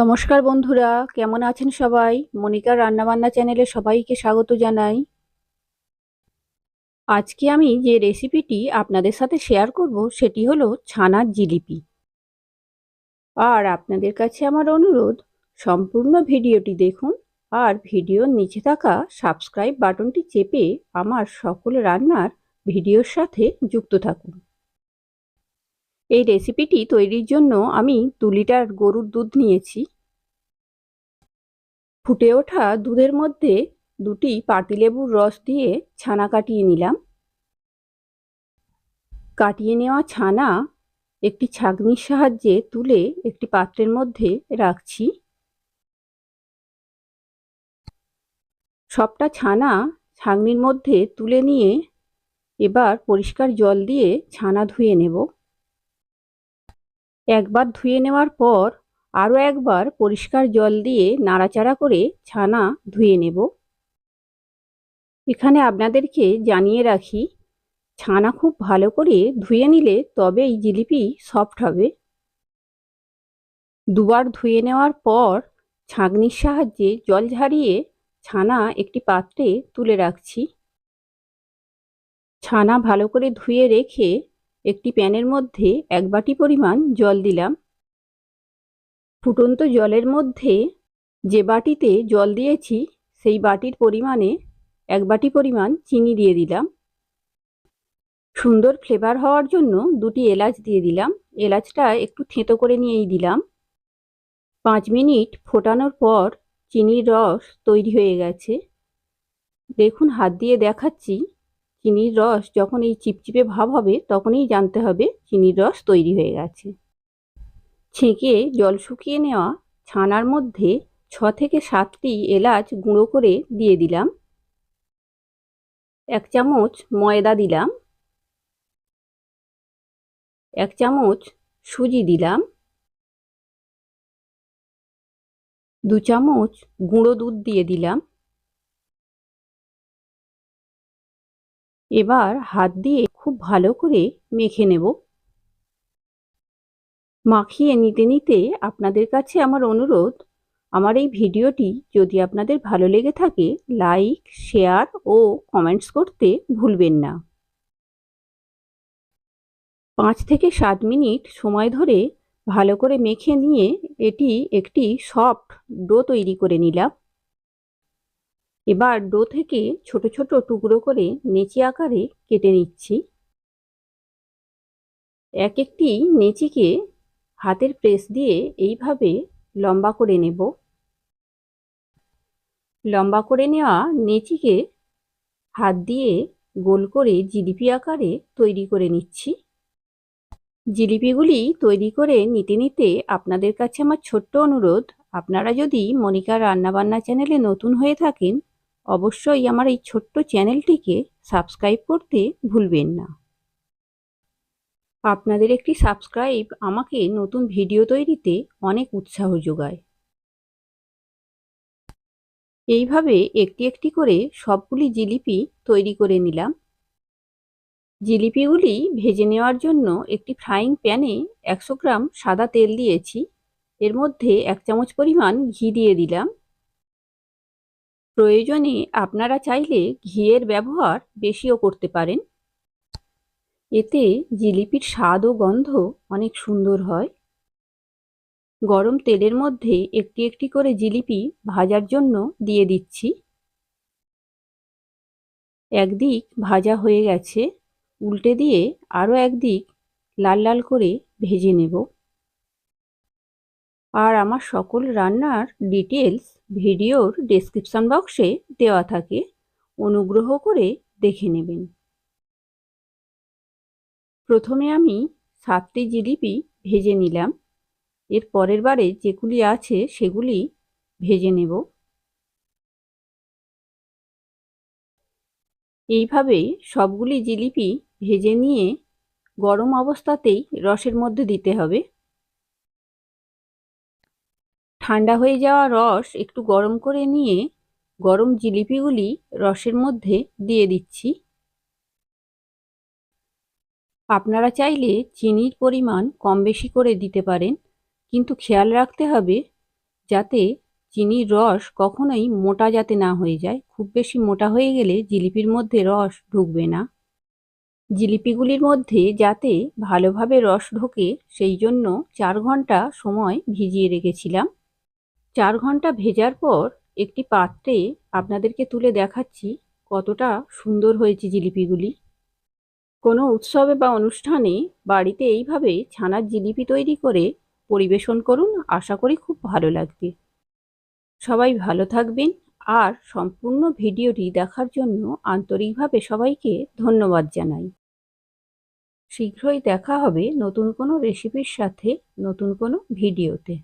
নমস্কার বন্ধুরা, কেমন আছেন সবাই? মনিকার রান্নাবান্না চ্যানেলে সবাইকে স্বাগত জানাই। আজকে আমি যে রেসিপিটি আপনাদের সাথে শেয়ার করব, সেটি হলো ছানার জিলিপি। আর আপনাদের কাছে আমার অনুরোধ, সম্পূর্ণ ভিডিওটি দেখুন আর ভিডিওর নিচে থাকা সাবস্ক্রাইব বাটনটি চেপে আমার সকল রান্নার ভিডিওর সাথে যুক্ত থাকুন। এই রেসিপিটি তৈরির জন্য আমি দু লিটার গরুর দুধ নিয়েছি। ফুটে ওঠা দুধের মধ্যে দুটি পাতিলেবুর রস দিয়ে ছানা কাটিয়ে নিলাম। কাটিয়ে নেওয়া ছানা একটি ছাঁকনির সাহায্যে তুলে একটি পাত্রের মধ্যে রাখছি। সবটা ছানা ছাঁকনির মধ্যে তুলে নিয়ে এবার পরিষ্কার জল দিয়ে ছানা ধুয়ে নেব। একবার ধুয়ে নেওয়ার পর আরও একবার পরিষ্কার জল দিয়ে নাড়াচাড়া করে ছানা ধুয়ে নেব। এখানে আপনাদেরকে জানিয়ে রাখি, ছানা খুব ভালো করে ধুয়ে নিলে তবেই জিলিপি সফট হবে। দুবার ধুয়ে নেওয়ার পর ছাঁকনির সাহায্যে জল ঝারিয়ে ছানা একটি পাত্রে তুলে রাখছি। ছানা ভালো করে ধুয়ে রেখে একটি প্যানের মধ্যে এক বাটি পরিমাণ জল দিলাম। ফুটন্ত জলের মধ্যে যে বাটিতে জল দিয়েছি, সেই বাটির পরিমাণে এক বাটি পরিমাণ চিনি দিয়ে দিলাম। সুন্দর ফ্লেভার হওয়ার জন্য দুটি এলাচ দিয়ে দিলাম। এলাচটা একটু থেঁতো করে নিয়েই দিলাম। পাঁচ মিনিট ফোটানোর পর চিনির রস তৈরি হয়ে গেছে। দেখুন, হাত দিয়ে দেখাচ্ছি। চিনির রস যখন এই চিপচিপে ভাব হবে, তখনই জানতে হবে চিনির রস তৈরি হয়ে গেছে। ছেঁকে জল শুকিয়ে নেওয়া ছানার মধ্যে ছ থেকে সাতটি এলাচ গুঁড়ো করে দিয়ে দিলাম। এক চামচ ময়দা দিলাম। এক চামচ সুজি দিলাম। দু চামচ গুঁড়ো দুধ দিয়ে দিলাম। এবার হাত দিয়ে খুব ভালো করে মেখে নেব। মাখিয়ে নিতে নিতে আপনাদের কাছে আমার অনুরোধ, আমার এই ভিডিওটি যদি আপনাদের ভালো লেগে থাকে, লাইক, শেয়ার ও কমেন্টস করতে ভুলবেন না। পাঁচ থেকে সাত মিনিট সময় ধরে ভালো করে মেখে নিয়ে এটি একটি সফট ডো তৈরি করে নিলাম। এবার ডো থেকে ছোট ছোট টুকরো করে নেচি আকারে কেটে নিচ্ছি। এক একটি নেচিকে হাতের প্রেস দিয়ে এইভাবে লম্বা করে নেব। লম্বা করে নেওয়া নেচিকে হাত দিয়ে গোল করে জিলিপি আকারে তৈরি করে নিচ্ছি। জিলিপিগুলি তৈরি করে নিতে নিতে আপনাদের কাছে আমার ছোট্ট অনুরোধ, আপনারা যদি মনিকা রান্নাবান্না চ্যানেলে নতুন হয়ে থাকেন অবশ্যই আমার এই ছোট্ট চ্যানেলটিকে সাবস্ক্রাইব করতে ভুলবেন না। আপনাদের একটি সাবস্ক্রাইব আমাকে নতুন ভিডিও তৈরিতে অনেক উৎসাহ যোগায়। এইভাবে একটি একটি করে সবগুলি জিলিপি তৈরি করে নিলাম। জিলিপিগুলি ভেজে নেওয়ার জন্য একটি ফ্রাইং প্যানে একশো গ্রাম সাদা তেল দিয়েছি। এর মধ্যে এক চামচ পরিমাণ ঘি দিয়ে দিলাম। প্রয়োজনে আপনারা চাইলে ঘিয়ের ব্যবহার বেশিও করতে পারেন। এতে জিলিপির স্বাদ ও গন্ধ অনেক সুন্দর হয়। গরম তেলের মধ্যে একটি একটি করে জিলিপি ভাজার জন্য দিয়ে দিচ্ছি। একদিক ভাজা হয়ে গেছে, উল্টে দিয়ে আরও একদিক লাল লাল করে ভেজে নেব। আর আমার সকল রান্নার ডিটেলস ভিডিওর ডেসক্রিপশন বক্সে দেওয়া থাকে। অনুগ্রহ করে দেখে নেবেন। প্রথমে আমি সাতটি জিলিপি ভেজে নিলাম। এর পরের বারে যেগুলি আছে সেগুলি ভেজে নেব। এইভাবে সবগুলি জিলিপি ভেজে নিয়ে গরম অবস্থাতেই রসের মধ্যে দিতে হবে। ঠান্ডা হয়ে যাওয়া রস একটু গরম করে নিয়ে গরম জিলিপিগুলি রসের মধ্যে দিয়ে দিচ্ছি। আপনারা চাইলে চিনির পরিমাণ কম বেশি করে দিতে পারেন, কিন্তু খেয়াল রাখতে হবে যাতে চিনির রস কখনোই মোটা যাতে না হয়ে যায়। খুব বেশি মোটা হয়ে গেলে জিলিপির মধ্যে রস ঢুকবে না। জিলিপিগুলির মধ্যে যাতে ভালোভাবে রস ঢোকে, সেই জন্য চার ঘণ্টা সময় ভিজিয়ে রেখেছিলাম। চার ঘণ্টা ভেজার পর একটি পাত্রে আপনাদেরকে তুলে দেখাচ্ছি কতটা সুন্দর হয়েছে জিলিপিগুলি। কোনো উৎসবে বা অনুষ্ঠানে বাড়িতে এইভাবে ছানার জিলিপি তৈরি করে পরিবেশন করুন আশা করি খুব ভালো লাগবে। সবাই ভালো থাকবেন আর সম্পূর্ণ ভিডিওটি দেখার জন্য আন্তরিকভাবে সবাইকে ধন্যবাদ জানাই। শীঘ্রই দেখা হবে নতুন কোনো রেসিপির সাথে নতুন কোনো ভিডিওতে।